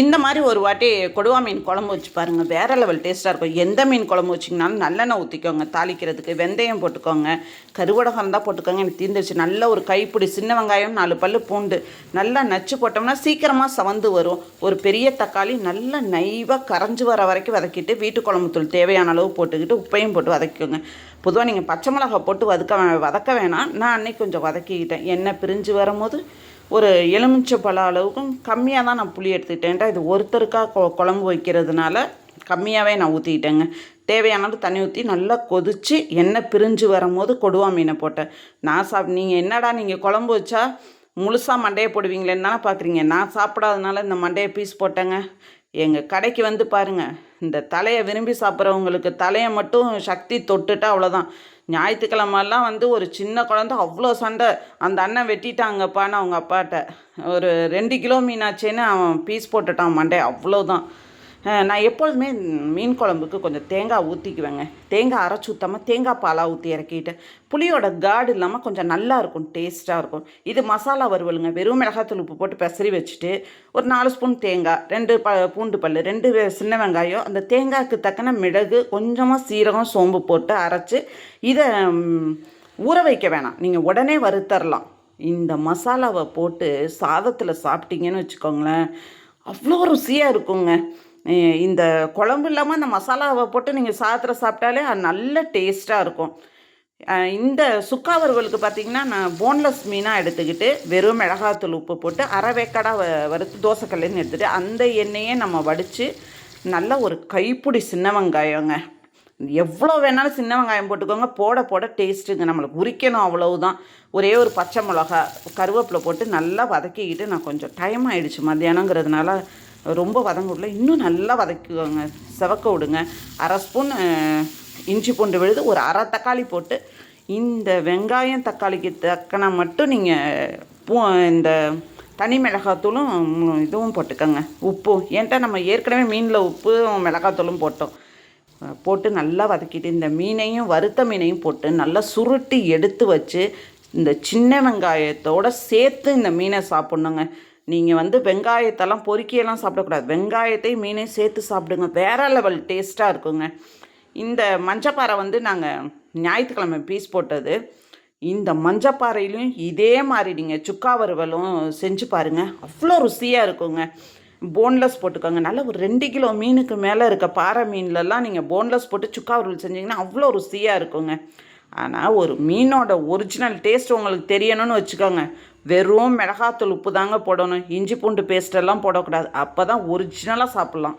இந்த மாதிரி ஒரு வாட்டி கொடுவா மீன் குழம்பு வச்சு பாருங்கள் வேறு லெவல் டேஸ்ட்டாக இருக்கும். எந்த மீன் குழம்பு வச்சிங்கனாலும் நல்லெண்ணெய் ஊற்றிக்கோங்க தாளிக்கிறதுக்கு வெந்தயம் போட்டுக்கோங்க. கருவடகம் தான் போட்டுக்கோங்க. எனக்கு தீர்ந்துருச்சு நல்ல ஒரு கைப்பிடி சின்ன வெங்காயம் நாலு பல்லு பூண்டு நல்லா நச்சு போட்டோம்னா சீக்கிரமாக சவந்து வரும். ஒரு பெரிய தக்காளி நல்லா நைவாக கரைஞ்சி வர வரைக்கும் வதக்கிட்டு வீட்டு குழம்புத்தூள் தேவையான அளவு போட்டுக்கிட்டு உப்பையும் போட்டு வதக்கிக்கோங்க. பொதுவாக நீங்கள் பச்சை மிளகா போட்டு வதக்க வதக்க வேணாம். நான் அன்னைக்கு கொஞ்சம் வதக்கிக்கிட்டேன். எண்ணெய் பிரிஞ்சு வரும்போது ஒரு எலுமிச்சை அளவுக்கும் கம்மியாக தான் நான் புளி எடுத்துக்கிட்டேன்ட்டா இது ஒருத்தருக்காக கொ குழம்பு வைக்கிறதுனால கம்மியாகவே நான் ஊற்றிக்கிட்டேங்க தேவையான அளவு தண்ணி ஊற்றி நல்லா கொதித்து எண்ணெய் பிரிஞ்சு வரும்போது கொடுவா மீனை போட்டேன். நான் சாப் நீங்கள் என்னடா நீங்கள் குழம்பு வச்சா முழுசாக மண்டையை போடுவீங்களேன்னு தானே பார்க்குறீங்க நான் சாப்பிடாதனால இந்த மண்டையை பீஸ் போட்டேங்க. எங்கள் கடைக்கு வந்து பாருங்கள் இந்த தலையை விரும்பி சாப்பிட்றவங்களுக்கு தலையை மட்டும் சக்தி தொட்டுட்டா அவ்வளோதான் ஞாயிற்றுக்கிழமெல்லாம் வந்து ஒரு சின்ன குழந்த அவ்வளோ சண்டை. அந்த அண்ணன் வெட்டிட்டாங்கப்பான்னு அவங்க அப்பாட்ட. ஒரு ரெண்டு கிலோ மீனாச்சேன்னு அவன் பீஸ் போட்டுட்டான் மண்டே அவ்வளோதான் நான் எப்பொழுதுமே மீன் குழம்புக்கு கொஞ்சம் தேங்காய் ஊற்றிக்குவேங்க தேங்காய் அரைச்சி ஊற்றாமல் தேங்காய் பாலாக ஊற்றி இறக்கிட்டு புளியோட காடு இல்லாமல் கொஞ்சம் நல்லா இருக்கும் டேஸ்ட்டாக இருக்கும். இது மசாலா வறுவலுங்க. வெறும் மிளகாத்தூள் உப்பு போட்டு பெசரி வச்சுட்டு ஒரு நாலு ஸ்பூன் தேங்காய் ரெண்டு ப பூண்டு பல் ரெண்டு சின்ன வெங்காயம் அந்த தேங்காய்க்கு தக்கன மிளகு கொஞ்சமாக சீரகம் சோம்பு போட்டு அரைச்சி இதை ஊற வைக்க வேணாம். நீங்கள் உடனே வறுத்தரலாம். இந்த மசாலாவை போட்டு சாதத்தில் சாப்பிட்டீங்கன்னு வச்சுக்கோங்களேன் அவ்வளோ ருசியாக இருக்குங்க. இந்த குழம்பு இல்லாமல் அந்த மசாலாவை போட்டு நீங்கள் சாதத்தில் சாப்பிட்டாலே அது நல்ல டேஸ்ட்டாக இருக்கும். இந்த சுக்கா வறுவலுக்கு பார்த்தீங்கன்னா நான் போன்லெஸ் மீனாக எடுத்துக்கிட்டு வெறும் மிளகாத்தூள் உப்பு போட்டு அரை வேக்காடாக வறுத்து தோசைக்கல்லுன்னு எடுத்துகிட்டு அந்த எண்ணெயே நம்ம வடித்து நல்ல ஒரு கைப்பிடி சின்ன வெங்காயங்க. எவ்வளோ வேணாலும் சின்ன வெங்காயம் போட்டுக்கோங்க. போட போட டேஸ்ட்டுங்க. நம்மளுக்கு உரிக்கணும் அவ்வளவுதான். ஒரே ஒரு பச்சை மிளகா கருவேப்பிலை போட்டு நல்லா வதக்கிக்கிட்டு நான் கொஞ்சம் டைம் ஆகிடுச்சு மத்தியானங்கிறதுனால ரொம்ப வதங்க விடல. இன்னும் நல்லா வதக்குவாங்க. செவக்க விடுங்க. அரை ஸ்பூன் இஞ்சி பூண்டு விழுது ஒரு அரை தக்காளி போட்டு இந்த வெங்காயம் தக்காளிக்கு தக்கன மட்டும் நீங்கள் பூ இந்த தனி மிளகாத்தூளும் இதுவும் போட்டுக்கோங்க. உப்பும் ஏன்ட்டா நம்ம ஏற்கனவே மீனில் உப்பு மிளகாத்தூளும் போட்டோம். போட்டு நல்லா வதக்கிட்டு இந்த மீனையும் வறுத்த மீனையும் போட்டு நல்லா சுருட்டி எடுத்து வச்சு இந்த சின்ன வெங்காயத்தோடு சேர்த்து இந்த மீனை சாப்பிட்ணுங்க. நீங்கள் வந்து வெங்காயத்தெல்லாம் பொறுக்கியெல்லாம் சாப்பிடக்கூடாது. வெங்காயத்தையும் மீனையும் சேர்த்து சாப்பிடுங்க. வேற லெவல் டேஸ்ட்டாக இருக்குங்க. இந்த மஞ்சப்பாறை வந்து நாங்கள் ஞாயிற்றுக்கிழமை பீஸ் போட்டது. இந்த மஞ்சப்பாறையிலையும் இதே மாதிரி நீங்கள் சுக்கா வறுவலும் செஞ்சு பாருங்கள் அவ்வளோ ருசியாக இருக்குங்க. போன்லெஸ் போட்டுக்கோங்க. நல்ல ஒரு ரெண்டு கிலோ மீனுக்கு மேலே இருக்க பாறை மீன்லலாம் நீங்கள் போன்லெஸ் போட்டு சுக்கா வறுவல் செஞ்சிங்கன்னா அவ்வளோ ருசியாக இருக்குங்க. ஆனால் ஒரு மீனோட ஒரிஜினல் டேஸ்ட் உங்களுக்கு தெரியணும்னு வச்சுக்கோங்க. வெறும் மிளகாத்தூள் உப்பு தாங்க போடணும். இஞ்சி பூண்டு பேஸ்ட் எல்லாம் போடக்கூடாது. அப்போ தான் ஒரிஜினலாக சாப்பிட்லாம்.